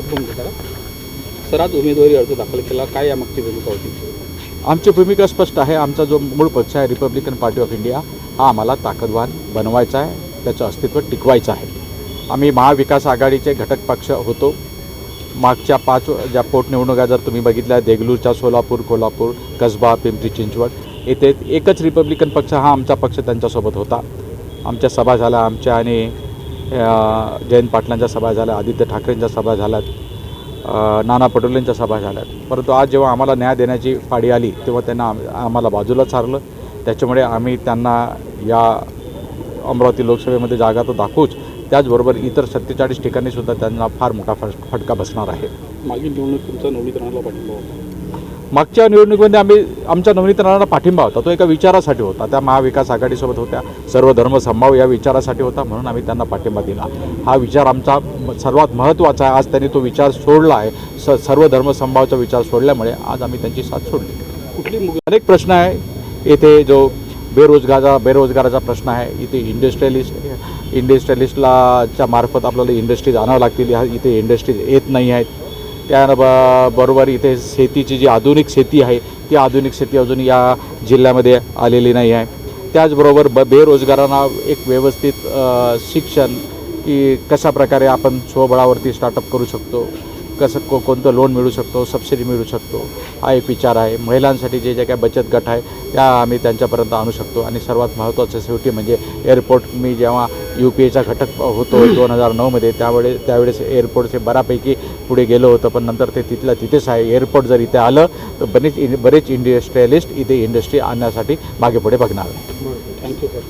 Phone करा sir आज उमेदवारी अर्ज दाखल केला. काय यामागची भूमिका होती? आमची भूमिका स्पष्ट आहे. आमचा जो मूळ पक्ष आहे रिपब्लिकन पार्टी ऑफ इंडिया हा आम्हाला ताकदवान बनवायचा आहे. त्याचं अस्तित्व टिकवायचं आहे. आम्ही महाविकास आघाडीचे घटक पक्ष होतो. मागच्या पाच ज्या पोटनिवडणुका जर तुम्ही बघितल्या देगलूरच्या सोलापूर कोल्हापूर कसबा पिंपरी चिंचवड येथे एकच रिपब्लिकन पक्ष हा आमचा पक्ष त्यांच्यासोबत होता. आमच्या सभा झाल्या आमच्या आणि जयंत पाटलांच्या सभा झाल्या आदित्य ठाकरेंच्या सभा झाल्यात नाना पटोलेंच्या सभा झाल्यात. परंतु आज जेव्हा आम्हाला न्याय देण्याची पाडी आली तेव्हा त्यांना आम्हाला बाजूला सारलं. त्याच्यामुळे आम्ही त्यांना या अमरावती लोकसभेमध्ये जागा तर दाखवूच त्याचबरोबर इतर सत्तेचाळीस ठिकाणी सुद्धा त्यांना फार मोठा फट फटका बसणार आहे. मागील निवडणूक तुमचा नवनीत राणाला पाठिंबा होता. मागच्या निवडणुकीमध्ये आम्ही आमच्या नवनीत राणाला पाठिंबा होता. तो एका विचारासाठी होता. त्या महाविकास आघाडीसोबत होत्या. सर्व धर्म संभाव या विचारासाठी होता म्हणून आम्ही त्यांना पाठिंबा दिला. हा विचार आमचा सर्वात महत्त्वाचा आहे. आज त्यांनी तो विचार सोडला आहे. स सर्व धर्म संभावाचा विचार सोडल्यामुळे आज आम्ही त्यांची साथ सोडली. कुठली अनेक प्रश्न आहे. येथे जो बेरोजगारा बेरोजगाराचा प्रश्न आहे. इथे इंडस्ट्रियलिस्ट इंडस्ट्रियलिस्टला च्या मार्फत आपल्याला इंडस्ट्रीज आणावं लागतील. ह्या इथे इंडस्ट्रीज येत नाही आहेत. त्या ब- बरोबर इथे शेतीची जी आधुनिक शेती आहे ती आधुनिक शेती अजून या जिल्ह्यामध्ये आलेली नाही आहे. त्याचबरोबर ब बेरोजगारांना एक व्यवस्थित शिक्षण की कशा प्रकारे आपण स्वबळावरती स्टार्टअप करू शकतो कसं को कोणतं लोन मिळू शकतो सबसिडी मिळू शकतो हा एक विचार आहे. महिलांसाठी जे जे काही बचत गट आहे त्या आम्ही त्यांच्यापर्यंत आणू शकतो. आणि सर्वात महत्त्वाचं शेवटी म्हणजे एअरपोर्ट मी जेव्हा यू पी एचा घटक होतो दोन हजार नऊमध्ये. त्यावेळे त्यावेळेस एअरपोर्टचे बऱ्यापैकी पुढे गेलो होतं पण नंतर ते तिथल्या तिथेच आहे. एअरपोर्ट जर इथे आलं तर बरेच बरेच इंडस्ट्रियलिस्ट इथे इंडस्ट्री आणण्यासाठी मागे पुढे बघणार. Thank you sir.